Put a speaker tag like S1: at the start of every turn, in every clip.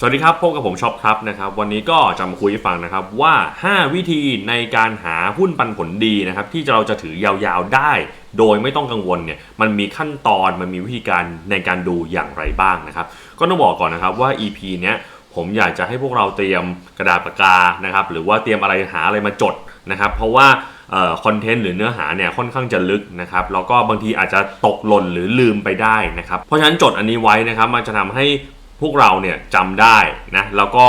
S1: สวัสดีครับพบกับผมช็อปครับนะครับวันนี้ก็จะมาคุยให้ฟังนะครับว่า 5 วิธีในการหาหุ้นปันผลดีนะครับที่เราจะถือยาวๆได้ โดยไม่ต้องกังวลเนี่ยมันมีขั้นตอนมันมีวิธีการในการดูอย่างไรบ้างนะครับก็ต้องบอกก่อนนะครับว่า EP เนี้ยผมอยากจะให้พวกเราเตรียมกระดาษปากกานะครับหรือว่าเตรียมอะไรหาอะไรมาจดนะครับเพราะว่าคอนเทนต์หรือเนื้อหาเนี่ยค่อนข้างจะลึกนะครับแล้วก็บางทีอาจจะตกหล่นหรือลืมไปได้นะครับเพราะฉะนั้นจดอันนี้ไว้นะครับมันจะทำให้ พวกเราเนี่ยจำได้นะแล้วก็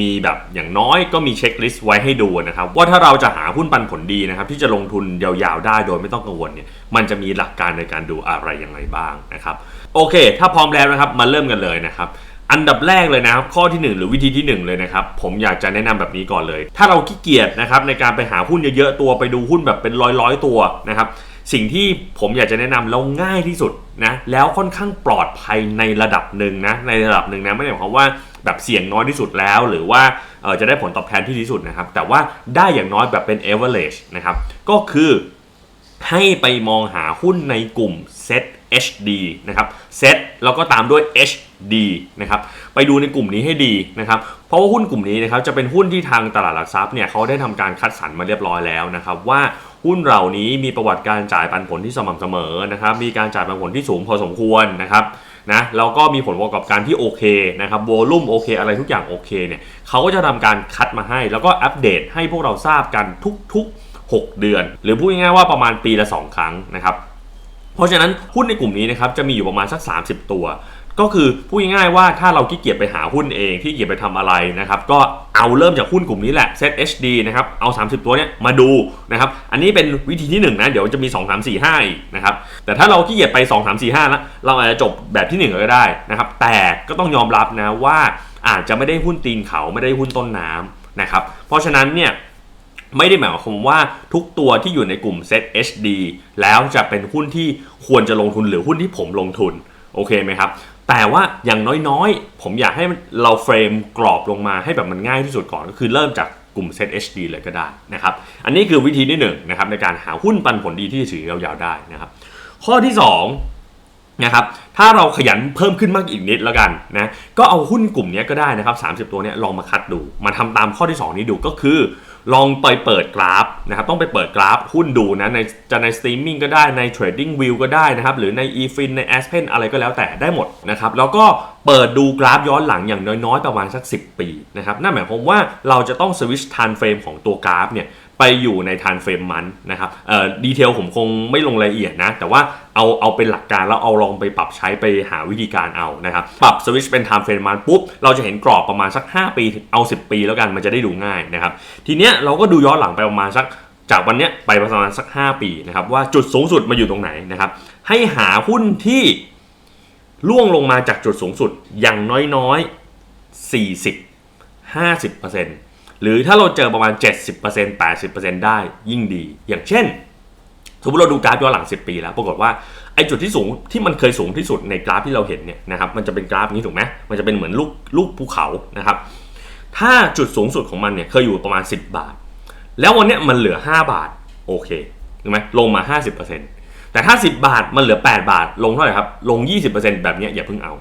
S1: มีแบบอย่างน้อยก็มีเช็คลิสต์ไว้ให้ดูนะครับว่าถ้าเราจะหาหุ้นปันผลดีนะครับที่จะลงทุนยาวๆได้โดยไม่ต้องกังวลเนี่ยมันจะมีหลักการในการดูอะไรยังไงบ้างนะครับโอเค ถ้าพร้อมแล้วนะครับมาเริ่มกันเลยนะครับอันดับแรกเลยนะครับข้อที่ 1 หรือวิธีที่ 1 เลยนะครับ ผมอยากจะแนะนำแบบนี้ก่อนเลย ถ้าเราขี้เกียจนะครับในการไปหาหุ้นเยอะๆตัวไปดูหุ้นแบบเป็นร้อยๆตัวนะครับ สิ่งที่ผมอยากจะแนะนำแล้วง่ายที่สุดนะแล้วค่อนข้างปลอดภัยในระดับหนึ่งนะในระดับหนึ่งนะไม่ได้หมายความว่าแบบเสี่ยงน้อยที่สุดแล้ว หรือว่าจะได้ผลตอบแทนที่ดีที่สุดนะครับ แต่ว่าได้อย่างน้อยแบบเป็น average นะครับ ก็คือให้ไปมองหาหุ้นในกลุ่ม Set HD นะครับ Set แล้วก็ตามด้วย HD นะครับ ไปดูในกลุ่มนี้ให้ดีนะครับ เพราะว่าหุ้นกลุ่มนี้นะครับจะเป็นหุ้นที่ทางตลาดหลักทรัพย์เนี่ยเขาได้ทำการคัดสรรมาเรียบร้อยแล้วนะครับว่าหุ้นเหล่านี้มีประวัติการจ่ายปันผลที่สม่ำเสมอนะครับ มีการจ่ายปันผลที่สูงพอสมควรนะครับนะแล้วก็มีผลประกอบการที่โอเคนะครับโวลุ่มโอเค อะไรทุกอย่างโอเคเนี่ยเขาก็จะทำการคัดมาให้ แล้วก็อัปเดตให้พวกเราทราบกันทุกๆ 6 เดือน หรือพูดง่ายๆว่าประมาณปีละ 2 ครั้งนะครับเพราะฉะนั้นหุ้นในกลุ่มนี้นะครับจะมีอยู่ประมาณสัก 30 ตัว ก็คือพูดง่ายๆว่าถ้าเราขี้เกียจไปหาหุ้นเองขี้เกียจไปทำอะไรนะครับก็เอาเริ่มจากหุ้นกลุ่มนี้แหละ Set HD นะครับเอา 30 ตัวเนี้ยมาดูนะครับอันนี้เป็นวิธีที่1นะเดี๋ยวจะมี 2 3 4 5อีกนะครับแต่ถ้าเราขี้เกียจไป 2 3 4 5แล้วเราอาจจะจบแบบที่ 1 ก็ได้นะครับแต่ก็ต้องยอมรับนะว่าอาจจะไม่ได้หุ้นตีนเขาไม่ได้หุ้นต้นน้ำนะครับเพราะฉะนั้นเนี่ยไม่ได้หมายความว่าทุกตัวที่อยู่ในกลุ่ม Set HD แล้วจะเป็นหุ้นที่ควรจะลงทุนหรือหุ้นที่ผมลงทุนโอเคไหมครับ แต่ว่าอย่างน้อยๆ ผมอยากให้เราเฟรมกรอบลงมาให้แบบมันง่ายที่สุดก่อนก็คือเริ่มจากกลุ่ม Set HD เลยก็ได้นะครับ อันนี้คือวิธีที่1นนะครับในการหาหุ้นปันผลดีที่ถือยาวๆได้นะครับ ข้อที่2นะครับถ้าเราขยันเพิ่มขึ้นมากอีกนิดแล้วกันนะก็เอาหุ้นกลุ่มนี้ก็ได้นะครับ 30 ตัวเนี้ยลองมาคัดดู มาทำตามข้อที่ 2 นี้ดูก็คือ ลองไปเปิดกราฟนะครับต้องไปเปิดกราฟหุ้นดูนะในจะในสตรีมมิ่งก็ได้ใน Trading View ก็ได้นะครับหรือใน eFin ใน Aspen อะไรก็แล้วแต่ได้หมดนะครับแล้วก็ เปิดดูกราฟย้อนหลังอย่างน้อยๆ ประมาณสัก 10 ปีนะครับนั่นหมายความว่าเราจะต้องสวิชทันเฟรมของตัวกราฟเนี่ยไปอยู่ในทันเฟรมมันนะครับเอ่อดีเทลผมคงไม่ลงรายละเอียดนะ แต่ว่าเอาเอาเป็นหลักการแล้วเอาลองไปปรับใช้ไปหาวิธีการเอานะครับ ปรับสวิชเป็น time frame มันปุ๊บ เราจะเห็นกรอบประมาณสัก 5 ปีเอา 10 ปีแล้วกันมันจะได้ดูง่ายนะครับ ทีเนี้ยเราก็ดูย้อนหลังไปประมาณสักจากวันเนี้ยไปประมาณสัก 5 ปีนะครับว่าจุดสูงสุดมาอยู่ตรงไหนนะครับให้หาหุ้นที่ ล่วงลงมาจากจุดสูงสุดอย่างน้อยๆ 40 50%หรือถ้าเราเจอประมาณ 70% 80%ได้ยิ่งดี อย่างเช่นสมมติเราดูกราฟย้อนหลัง 10 ปีแล้วปรากฏว่าไอ้จุดที่สูงที่มันเคยสูงที่สุดในกราฟที่เราเห็นเนี่ยนะครับมันจะเป็นกราฟนี้ถูกไหมมันจะเป็นเหมือนลูกลูกภูเขานะครับถ้าจุดสูงสุดของมันเนี่ยเคยอยู่ประมาณ 10 บาท แล้ววันเนี้ยมันเหลือ 5 บาทโอเคถูกไหมลงมา 50% แต่ถ้า 10 บาทมันเหลือ 8 บาท ลงเท่าไหร่ครับ ลง 20%แบบเนี้อย่าเพิ่งเอา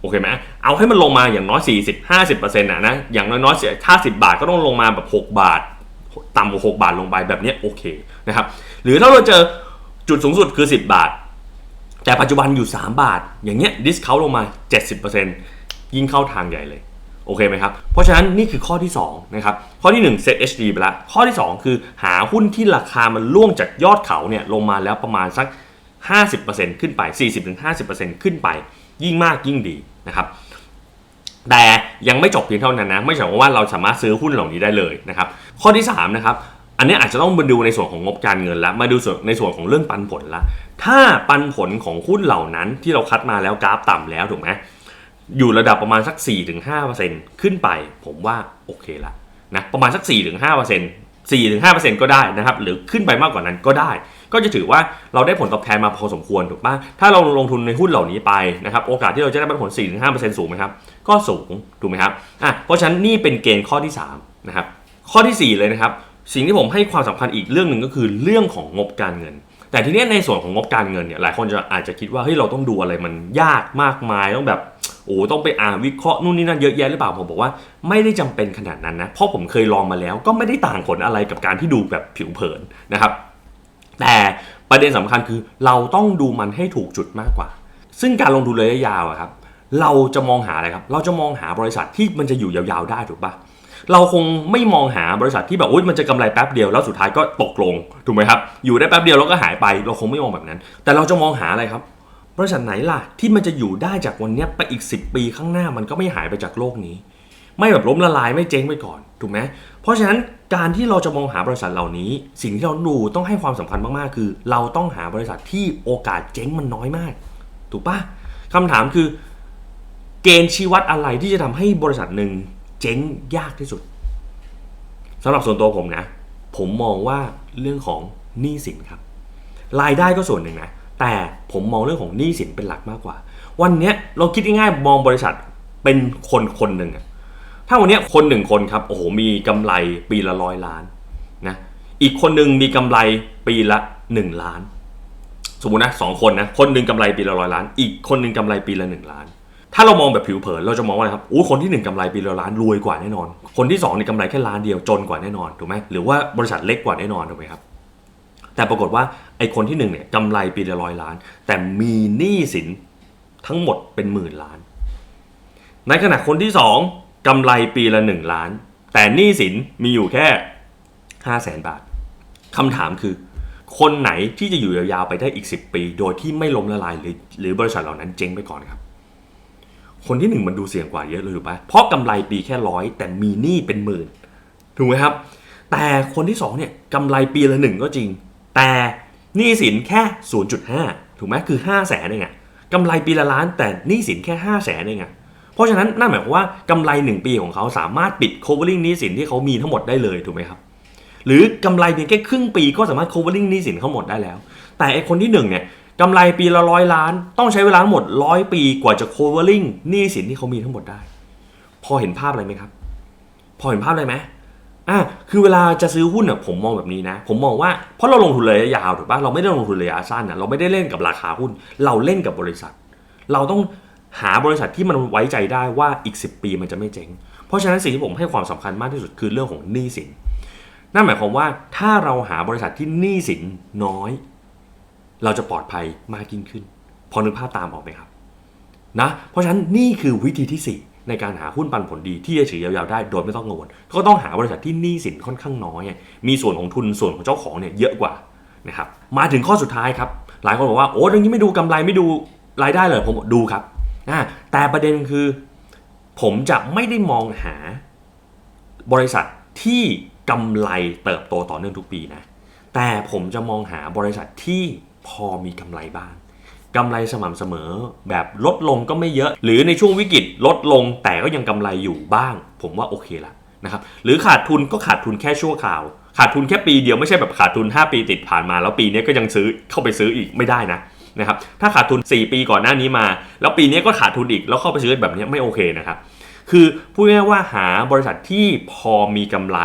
S1: โอเคไหมเอาให้มันลงมาอย่างน้อย 40 50%นะนะ อย่างน้อยๆถ้า10 บาทก็ต้องลงมาแบบ 6 บาท ต่ำกว่า 6 บาทลงไปแบบนี้โอเคนะครับ หรือถ้าเราเจอจุดสูงสุดคือ 10 บาท แต่ปัจจุบันอยู่ 3 บาท อย่างเงี้ยดิสเขาลงมา 70%ยิ่งเข้าทางใหญ่เลย โอเคไหมครับ เพราะฉะนั้นนี่คือข้อที่2นะครับ ข้อที่1 Set HD ไปละ ข้อที่ 2 คือหาหุ้นที่ราคามันล่วงจากยอดเขาเนี่ยลงมาแล้วประมาณสัก 50%ขึ้นไป 40-50%ขึ้นไป ยิ่งมากยิ่งดีนะครับแต่ยังไม่จบเพียงเท่านั้นนะ ไม่ใช่ว่าเราสามารถซื้อหุ้นเหล่านี้ได้เลยนะครับ ข้อที่3นะครับ อันนี้อาจจะต้องมาดูในส่วนของงบการเงินแล้วมาดูในส่วนของเรื่องปันผลละ ถ้าปันผลของหุ้นเหล่านั้นที่เราคัดมาแล้วกราฟต่ำแล้วถูกไหม อยู่ระดับประมาณสัก 4-5%ขึ้นไปผมว่าโอเคละนะประมาณสัก 4-5% 4-5%ก็ได้นะครับ หรือขึ้นไปมากกว่านั้นก็ได้ ก็จะถือว่าเราได้ผลตอบแทนมาพอสมควรถูกปะถ้าเราลงทุนในหุ้นเหล่านี้ไปนะครับ โอกาสที่เราจะได้ปันผล 4-5%สูงไหมครับ ก็สูงถูกไหมครับอะเพราะฉะนั้นนี่เป็นเกณฑ์ข้อที่3นะครับข้อที่ 4 เลยนะครับ สิ่งที่ผมให้ความสำคัญอีกเรื่องหนึ่งก็คือเรื่องของงบการเงิน แต่ทีเนี้ยในส่วนของงบการเงินเนี่ยหลายคนจะอาจจะคิดว่าเฮ้ยเราต้องดูอะไรมันยากมากมายต้องแบบโอ้ต้องไปอ่านวิเคราะห์นู่นนี่นั่นเยอะแยะหรือเปล่าผมบอกว่าไม่ได้จำเป็นขนาดนั้นนะเพราะผมเคยลองมาแล้วก็ไม่ได้ต่างผลอะไรกับการที่ดูแบบผิวเผินนะครับ แต่ประเด็นสำคัญคือเราต้องดูมันให้ถูกจุดมากกว่า ซึ่งการลงทุนระยะยาวอะครับเราจะมองหาอะไรครับ เราจะมองหาบริษัทที่มันจะอยู่ยาวๆได้ถูกปะ เราคงไม่มองหาบริษัทที่แบบอุ้ยมันจะกำไรแป๊บเดียวแล้วสุดท้ายก็ตกลงถูกไหมครับ อยู่ได้แป๊บเดียวแล้วก็หายไป เราคงไม่มองแบบนั้น แต่เราจะมองหาอะไรครับ บริษัทไหนล่ะที่มันจะอยู่ได้จากวันนี้ไปอีก 10 ปีข้างหน้ามันก็ไม่หายไปจากโลกนี้ ไม่แบบล้มละลายไม่เจ๊งไปก่อนถูกไหมเพราะฉะนั้นการที่เราจะมองหาบริษัทเหล่านี้ สิ่งที่เราดูต้องให้ความสำคัญมากๆ คือ เราต้องหาบริษัทที่โอกาสเจ๊งมันน้อยมาก ถูกปะคำถามคือ เกณฑ์ชี้วัดอะไรที่จะทำให้บริษัทหนึ่ง เจ๊งยากที่สุดสำหรับส่วนตัวผมนะ ผมมองว่าเรื่องของหนี้สินครับ รายได้ก็ส่วนหนึ่งนะ แต่ผมมองเรื่องของหนี้สินเป็นหลักมากกว่า วันนี้เราคิดง่ายๆมองบริษัทเป็นคนคนหนึ่งอะถ้าวันนี้คนหนึ่งคนครับโอ้โหมีกำไรปีละร้อยล้านนะอีกคนหนึ่งมีกำไรปีละหนึ่งล้าน สมมตินะสองคนนะคนหนึ่งกำไรปีละร้อยล้าน อีกคนหนึ่งกำไรปีละหนึ่งล้าน ถ้าเรามองแบบผิวเผินเราจะมองว่าอะไรครับอู้คนที่หนึ่งกำไรปีละล้านรวยกว่าแน่นอน คนที่สองนี่กำไรแค่ล้านเดียวจนกว่าแน่นอนถูกไหมหรือว่าบริษัทเล็กกว่าแน่นอนถูกไหมครับแต่ปรากฏว่าไอ้คนที่หนึ่งเนี่ยกำไรปีละร้อยล้าน แต่มีหนี้สินทั้งหมดเป็นหมื่นล้าน ในขณะคนที่สองกำไรปีละหนึ่งล้าน แต่หนี้สินมีอยู่แค่ห้าแสนบาทคำถามคือ คนไหนที่จะอยู่ยาวๆไปได้อีก 10 ปี โดยที่ไม่ล้มละลายหรือหรือบริษัทเหล่านั้นเจ๊งไปก่อนครับ คนที่หนึ่งมันดูเสี่ยงกว่าเยอะเลยถูกปะเพราะกำไรปีแค่ร้อยแต่มีหนี้เป็นหมื่นถูกไหมครับ แต่คนที่สองเนี่ยกำไรปีละหนึ่งก็จริง แต่หนี้สินแค่ 0.5 ถูกไหมคือ 5 0 0แสนเองอะกำไรปีละล้านแต่หนี้สินแค่ 5 0 0แสนเองอะเพราะฉะนั้นนั่นหมายความว่ากำไร 1 ปีของเขาสามารถปิด covering หนี้สินที่เขามีทั้งหมดได้เลยถูกไหมครับหรือกำไรเพียงแค่ครึ่งปีก็สามารถ covering หนี้สินเขาหมดได้แล้ว แต่ไอคนที่หนึ่งเนี่ย กำไรปีละร้อยล้าน ต้องใช้เวลาทั้งหมดร้อยปีกว่าจะ covering หนี้สินที่เขามีทั้งหมดได้ พอเห็นภาพอะไรไหมครับ พอเห็นภาพอะไรไหมอะคือเวลาจะซื้อหุ้นอะผมมองแบบนี้นะ ผมมองว่าเพราะเราลงทุนระยะยาวถูกปะเราไม่ได้ลงทุนระยะสั้นนะเราไม่ได้เล่นกับราคาหุ้น เราเล่นกับบริษัท เราต้องหาบริษัทที่มันไว้ใจได้ว่าอีก 10 ปีมันจะไม่เจ๊งเพราะฉะนั้นสิ่งที่ผมให้ความสำคัญมากที่สุดคือเรื่องของหนี้สินนั่นหมายความว่าถ้าเราหาบริษัทที่หนี้สินน้อย เราจะปลอดภัยมากยิ่งขึ้น พอนึกภาพตามออกไหมครับนะเพราะฉะนั้นนี่คือวิธีที่ 4 ในการหาหุ้นปันผลดีที่จะถือยาวๆได้โดยไม่ต้องกังวลก็ต้องหาบริษัทที่หนี้สินค่อนข้างน้อย มีส่วนของทุนส่วนของเจ้าของเนี่ยเยอะกว่านะครับมาถึงข้อสุดท้ายครับ หลายคนบอกว่าโอ้เรื่องนี้ไม่ดูกำไรไม่ดูรายได้เลยผมดูครับอ่าแต่ประเด็นคือ ผมจะไม่ได้มองหาบริษัทที่กำไรเติบโตต่อเนื่องทุกปีนะ แต่ผมจะมองหาบริษัทที่ พอมีกำไรบ้างกำไรสม่ำเสมอแบบลดลงก็ไม่เยอะ หรือในช่วงวิกฤตลดลงแต่ก็ยังกำไรอยู่บ้าง ผมว่าโอเคละนะครับหรือขาดทุนก็ขาดทุนแค่ชั่วคราว ขาดทุนแค่ปีเดียวไม่ใช่แบบขาดทุน 5 ปีติดผ่านมา แล้วปีนี้ก็ยังซื้อเข้าไปซื้ออีกไม่ได้นะนะครับถ้าขาดทุน 4 ปีก่อนหน้านี้มา แล้วปีนี้ก็ขาดทุนอีกแล้วเข้าไปซื้อแบบนี้ไม่โอเคนะครับคือพูดง่ายว่าหาบริษัทที่พอมีกำไร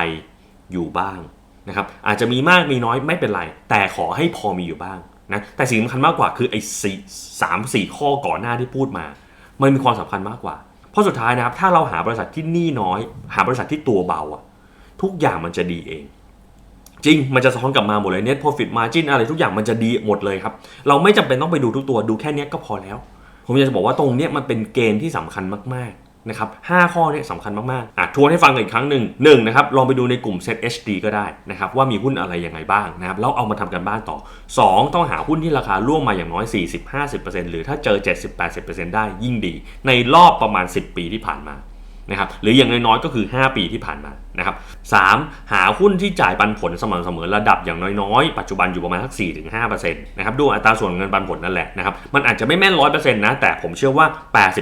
S1: อยู่บ้างนะครับอาจจะมีมากมีน้อยไม่เป็นไร แต่ขอให้พอมีอยู่บ้าง นะแต่สิ่งสำคัญมากกว่าคือไอ้สี่สามสี่ข้อก่อนหน้าที่พูดมา มันมีความสำคัญมากกว่า เพราะสุดท้ายนะครับถ้าเราหาบริษัทที่หนี้น้อย หาบริษัทที่ตัวเบาอะทุกอย่างมันจะดีเอง จริงมันจะสะท้อนกลับมาหมดเลย net profit margin อะไรทุกอย่างมันจะดีหมดเลยครับ เราไม่จำเป็นต้องไปดูทุกตัวดูแค่นี้ก็พอแล้ว ผมอยากจะบอกว่าตรงนี้มันเป็นเกณฑ์ที่สำคัญมากๆ นะครับห้าข้อนี้สำคัญมากๆอะทวนให้ฟังอีกครั้งหนึ่งหนึ่งนะครับลองไปดูในกลุ่ม Set HD ก็ได้นะครับว่ามีหุ้นอะไรยังไงบ้างนะครับแล้วเอามาทำกันบ้านต่อ 2 ต้องหาหุ้นที่ราคาร่วงมาอย่างน้อย 40-50%หรือถ้าเจอ 70-80%ได้ยิ่งดี ในรอบประมาณ 10 ปีที่ผ่านมา นะครับหรืออย่างน้อยๆก็คือ 5 ปีที่ผ่านมานะครับสามหาหุ้นที่จ่ายปันผลสม่ำเสมอระดับอย่างน้อยๆ ปัจจุบันอยู่ประมาณสัก4-5%นะครับดูอัตราส่วนเงินปันผลนั่นแหละนะครับมันอาจจะไม่แม่น 100%นะแต่ผมเชื่อว่า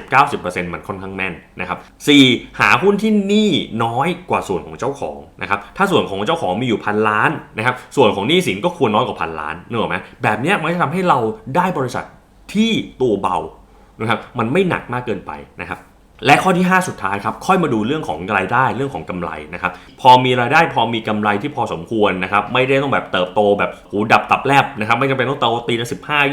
S1: 80-90%มันค่อนข้างแม่นนะครับสี่หาหุ้นที่หนี้น้อยกว่าส่วนของเจ้าของนะครับถ้าส่วนของเจ้าของมีอยู่พันล้านนะครับส่วนของหนี้สินก็ควรน้อยกว่าพันล้านเนออกไหมแบบนี้มันจะทำให้เราได้บริษัทที่ตัวเบานะครับมันไม่หนักมากเกินไปนะครับ และข้อที่ 5 สุดท้ายครับค่อยมาดูเรื่องของรายได้เรื่องของกำไรนะครับพอมีรายได้พอมีกำไรที่พอสมควรนะครับไม่ได้ต้องแบบเติบโตแบบหูดับตับแลบนะครับไม่จำเป็นต้องโตตีละ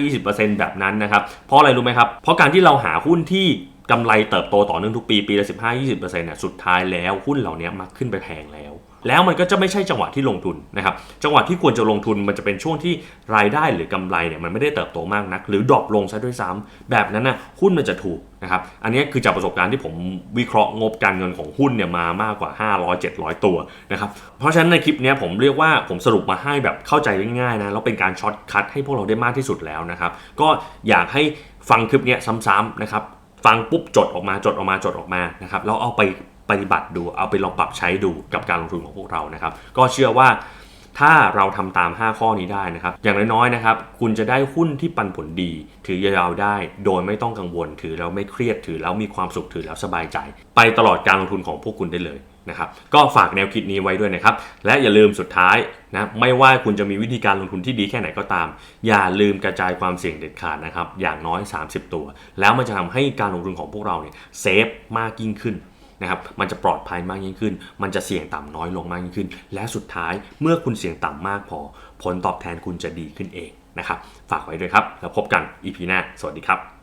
S1: 15-20%แบบนั้นนะครับเพราะอะไรรู้ไหมครับเพราะการที่เราหาหุ้นที่กำไรเติบโตต่อเนื่องทุกปี ปีละ15-20%เนี่ยสุดท้ายแล้วหุ้นเหล่านี้มักขึ้นไปแพงแล้ว แล้วมันก็จะไม่ใช่จังหวะที่ลงทุนนะครับจังหวะที่ควรจะลงทุนมันจะเป็นช่วงที่รายได้หรือกำไรเนี่ยมันไม่ได้เติบโตมากนัก หรือดรอปลงซะด้วยซ้ำแบบนั้นนะหุ้นมันจะถูกนะครับอันนี้คือจากประสบการณ์ที่ผมวิเคราะห์งบการเงินของหุ้นเนี่ยมามากกว่า 500 700 ตัวนะครับเพราะฉะนั้นในคลิปนี้ผมเรียกว่าผมสรุปมาให้แบบเข้าใจง่ายๆนะแล้วเป็นการช็อตคัทให้พวกเราได้มากที่สุดแล้วนะครับก็อยากให้ฟังคลิปนี้ซ้ำๆนะครับฟังปุ๊บจดออกมาจดออกมาจดออกมานะครับแล้วเอาไป ปฏิบัติดูเอาไปลองปรับใช้ดูกับการลงทุนของพวกเรานะครับ ก็เชื่อว่าถ้าเราทำตาม 5 ข้อนี้ได้นะครับ อย่างน้อยๆนะครับ คุณจะได้หุ้นที่ปันผลดี ถือยาวๆได้ โดยไม่ต้องกังวล ถือแล้วไม่เครียด ถือแล้วมีความสุข ถือแล้วสบายใจ ไปตลอดการลงทุนของพวกคุณได้เลยนะครับ ก็ฝากแนวคิดนี้ไว้ด้วยนะครับ และอย่าลืมสุดท้ายนะ ไม่ว่าคุณจะมีวิธีการลงทุนที่ดีแค่ไหนก็ตาม อย่าลืมกระจายความเสี่ยงเด็ดขาดนะครับ อย่างน้อย 30 ตัว แล้วมันจะทำให้การลงทุนของพวกเราเนี่ยเซฟมากยิ่งขึ้น นะครับมันจะปลอดภัยมากยิ่งขึ้น มันจะเสี่ยงต่ำน้อยลงมากยิ่งขึ้น และสุดท้ายเมื่อคุณเสี่ยงต่ำมากพอ ผลตอบแทนคุณจะดีขึ้นเองนะครับฝากไว้ด้วยครับ แล้วพบกัน EP หน้า สวัสดีครับ